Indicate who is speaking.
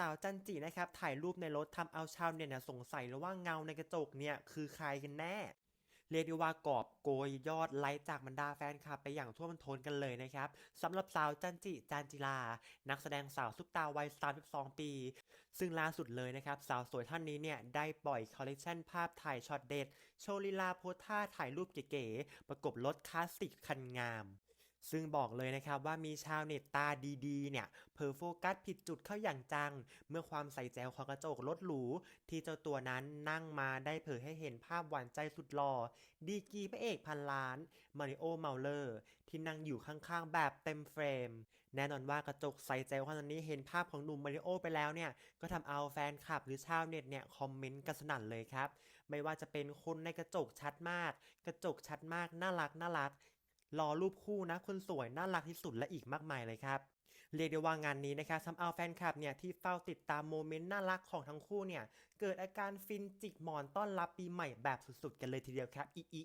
Speaker 1: สาวจันจินะครับถ่ายรูปในรถทำเอาชาวเน็ตเนี่ยสงสัยเลยว่าเงาในกระจกเนี่ยคือใครกันแน่เรียกได้ว่ากอบโกยยอดไลค์จากบรรดาแฟนคลับไปอย่างท่วมันทนกันเลยนะครับสำหรับสาวจันจิจานจิลา นักแสดงสาวซุปตาวัย 32 ปี ซึ่งล่าสุดเลยนะครับ สาวสวยท่านนี้เนี่ย ได้ปล่อยคอลเลกชันภาพถ่ายช็อตเด็ด โชว์ลีลาโพสท่าถ่ายรูปเก๋ๆประกบรถคลาสสิกคันงาม ซึ่งบอกเลยนะครับว่ามีชาวเน็ตตาดีๆ เนี่ยเพอโฟกัสผิดจุดเข้าอย่างจัง เมื่อความใส่แจวของกระจกรถหรู ที่เจ้าตัวนั้นนั่งมาได้เผยให้เห็นภาพหวานใจสุดหล่อ ดีกีพระเอกพันล้านมาริโอเมาเลอร์ ที่นั่งอยู่ข้างๆ แบบเต็มเฟรม แน่นอนว่ากระจกใส่แจวขนาดนี้เห็นภาพของหนุ่มมาริโอไปแล้วเนี่ย ก็ทำเอาแฟนคลับหรือชาวเน็ตเนี่ยคอมเมนต์กันสนั่นเลยครับ ไม่ว่าจะเป็นคนในกระจกชัดมาก กระจกชัดมากน่ารักน่ารัก รอรูปคู่นะคนสวยน่ารักที่สุดและอีกมากมายเลยครับเรียกได้ว่างานนี้นะครับทำเอาแฟนคลับเนี่ยที่เฝ้าติดตามโมเมนต์น่ารักของทั้งคู่เนี่ยเกิดอาการฟินจิกหมอนต้อนรับปีใหม่แบบสุดๆกันเลยทีเดียวครับอีอี